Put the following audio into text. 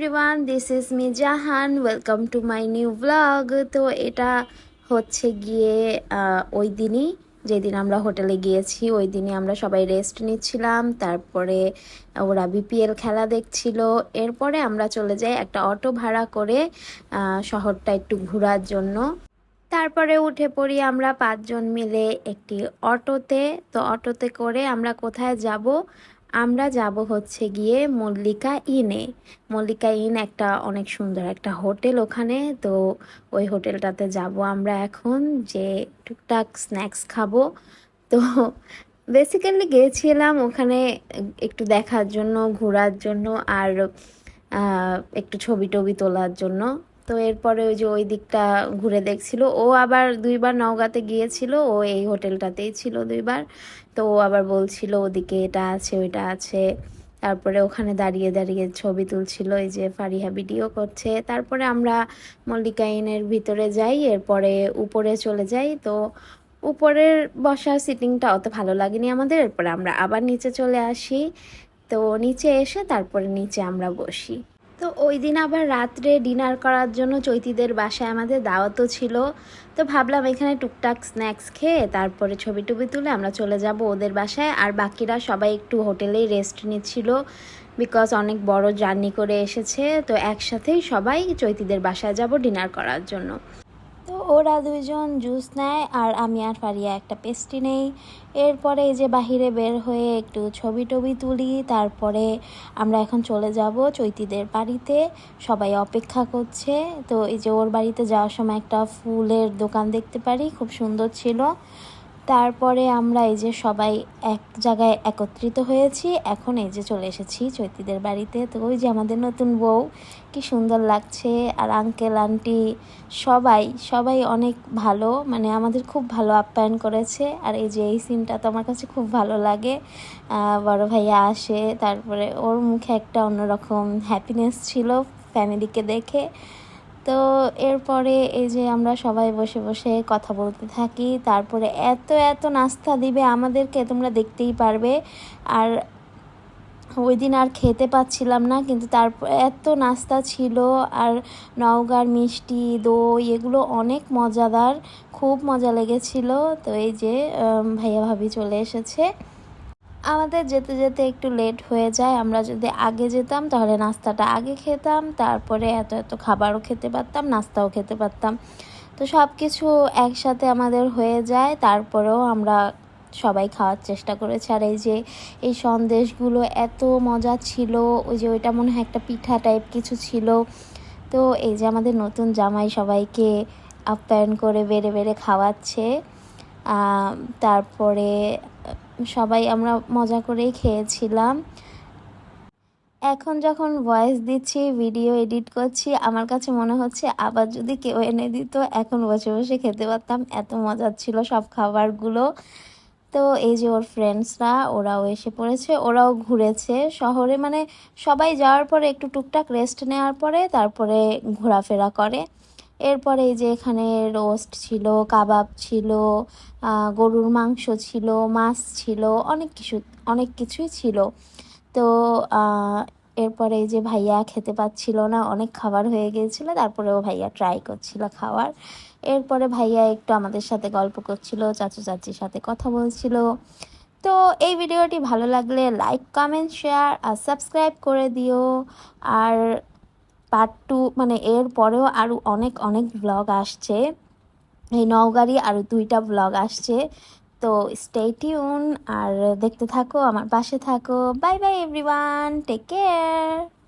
Everyone this is me Jahan welcome to my new blog তো এটা হচ্ছে গিয়ে ওই দিনই, যেদিন আমরা হোটেলে গিয়েছি, ওই দিনই আমরা সবাই রেস্ট নিচ্ছিলাম। তারপরে ওরা বিপিএল খেলা দেখছিল। এরপরে আমরা চলে যাই একটা অটো ভাড়া করে শহরটা একটু ঘোরার জন্য। তারপরে উঠে পড়ি আমরা পাঁচজন মিলে একটি অটোতে। তো অটোতে করে আমরা কোথায় যাব? আমরা যাব হচ্ছে গিয়ে মল্লিকা ইনে। মল্লিকা ইন একটা অনেক সুন্দর একটা হোটেল ওখানে। তো ওই হোটেলটাতে যাব আমরা এখন যে টুকটাক স্ন্যাক্স খাব। তো বেসিক্যালি গিয়েছিলাম ওখানে একটু দেখার জন্য, ঘোরার জন্য আর একটু ছবি টবি তোলার জন্য। তো এরপরে ওই যে ওই দিকটা ঘুরে দেখছিল। ও আবার দুইবার নওগাঁতে গিয়েছিল, ও এই হোটেলটাতেই ছিল দুইবার। তো ও আবার বলছিল, ওদিকে এটা আছে, ওইটা আছে। তারপরে ওখানে দাঁড়িয়ে দাঁড়িয়ে ছবি তুলছিল, এই যে ফারিহা ভিডিও করছে। তারপরে আমরা মল্লিকা ইনের ভিতরে যাই, এরপরে উপরে চলে যাই। তো উপরের বসার সিটিংটা অত ভালো লাগেনি আমাদের। এরপরে আমরা আবার নিচে চলে আসি। তো নিচে এসে তারপরে নিচে আমরা বসি। তো ওই দিন আবার রাত্রে ডিনার করার জন্য চৈতিদের বাসায় আমাদের দাওয়াতও ছিল। তো ভাবলাম এখানে টুকটাক স্ন্যাক্স খেয়ে তারপরে ছবি টুবি তুলে আমরা চলে যাব ওদের বাসায়। আর বাকিরা সবাই একটু হোটেলেই রেস্ট নিচ্ছিল বিকজ অনেক বড় জার্নি করে এসেছে। তো একসাথেই সবাই চৈতিদের বাসায় যাব ডিনার করার জন্য। তো ওরা দুজন জুস নেয় আর আমি আর ফারিয়া একটা পেস্টি নেই। এরপরে এই যে বাহিরে বের হয়ে একটু ছবি টবি তুলি, তারপরে আমরা এখন চলে যাব চৈতিদের বাড়িতে। সবাই অপেক্ষা করছে। তো এই যে ওর বাড়িতে যাওয়ার সময় একটা ফুলের দোকান দেখতে পারি, খুব সুন্দর ছিল। তারপরে আমরা এই যে সবাই এক জায়গায় একত্রিত হয়েছি, এখন এই যে চলে এসেছি চৈতিদের বাড়িতে। তো ওই যে আমাদের নতুন বউ, কি সুন্দর লাগছে। আর আঙ্কেল আন্টি সবাই সবাই অনেক ভালো মানে আমাদের খুব ভালো আপ্যায়ন করেছে। আর এই যে এই সিনটা তো আমার কাছে খুব ভালো লাগে। বড় ভাইয়া আসে, তারপরে ওর মুখে একটা অন্যরকম হ্যাপিনেস ছিল ফ্যামিলিকে দেখে। তো এরপরে এই যে আমরা সবাই বসে বসে কথা বলতে থাকি, তারপরে এত এত নাস্তা দিবে আমাদেরকে, তোমরা দেখতেই পারবে। আর ওই দিন আর খেতে পাচ্ছিলাম না, কিন্তু তারপর এত নাস্তা ছিল, আর নওগাঁর মিষ্টি, দই, এগুলো অনেক মজাদার, খুব মজা লেগেছিল। তো এই যে ভাইয়া ভাবি চলে এসেছে। আমাদের যেতে যেতে একটু লেট হয়ে যায়, আমরা যদি আগে যেতাম তাহলে নাস্তাটা আগে খেতাম, তারপরে এত এত খাবারও খেতে পারতাম, নাস্তাও খেতে পারতাম। তো সব কিছু একসাথে আমাদের হয়ে যায়, তারপরেও আমরা সবাই খাওয়ার চেষ্টা করেছি। আর এই যে, এই সন্দেশগুলো এত মজা ছিল, ওই যে ওইটা মনে হয় একটা পিঠা টাইপ কিছু ছিল। তো এই যে আমাদের নতুন জামাই সবাইকে আপ্যায়ন করে বেড়ে বেড়ে খাওয়াচ্ছে। তারপরে সবাই আমরা মজা করেই খেয়েছিলাম। এখন যখন ভয়েস দিচ্ছি ভিডিও এডিট করছি, আমার কাছে মনে হচ্ছে আবার যদি কেউ এনে দিত, এখন বসে বসে খেতে পারতাম। এত মজার ছিল সব খাবারগুলো। তো এই যে ওর ফ্রেন্ডসরা ওরাও এসে পড়েছে, ওরাও ঘুরেছে শহরে। মানে সবাই যাওয়ার পরে একটু টুকটাক রেস্ট নেওয়ার পরে তারপরে ঘোরাফেরা করে। এরপরে এই যে এখানে রোস্ট ছিল, কাবাব ছিল গরুর মাংস ছিল, মাছ ছিল, অনেক কিছু, অনেক কিছুই ছিল। তো এরপরে এই যে ভাইয়া খেতে পাচ্ছিল না, অনেক খাবার হয়ে গিয়েছিল, তারপরেও ভাইয়া ট্রাই করছিল খাওয়ার। এরপরে ভাইয়া একটু আমাদের সাথে গল্প করছিল, চাচু চাচির সাথে কথা বলছিল। তো এই ভিডিওটি ভালো লাগলে লাইক কমেন্ট শেয়ার আর সাবস্ক্রাইব করে দিও। আর পার্ট টু মানে এর পরেও আরও অনেক অনেক ব্লগ আসছে। এই নওগাড়ি আরও দুইটা ব্লগ আসছে। তো স্টে টিউন আর দেখতে থাকো, আমার পাশে থাকো। Bye bye everyone take care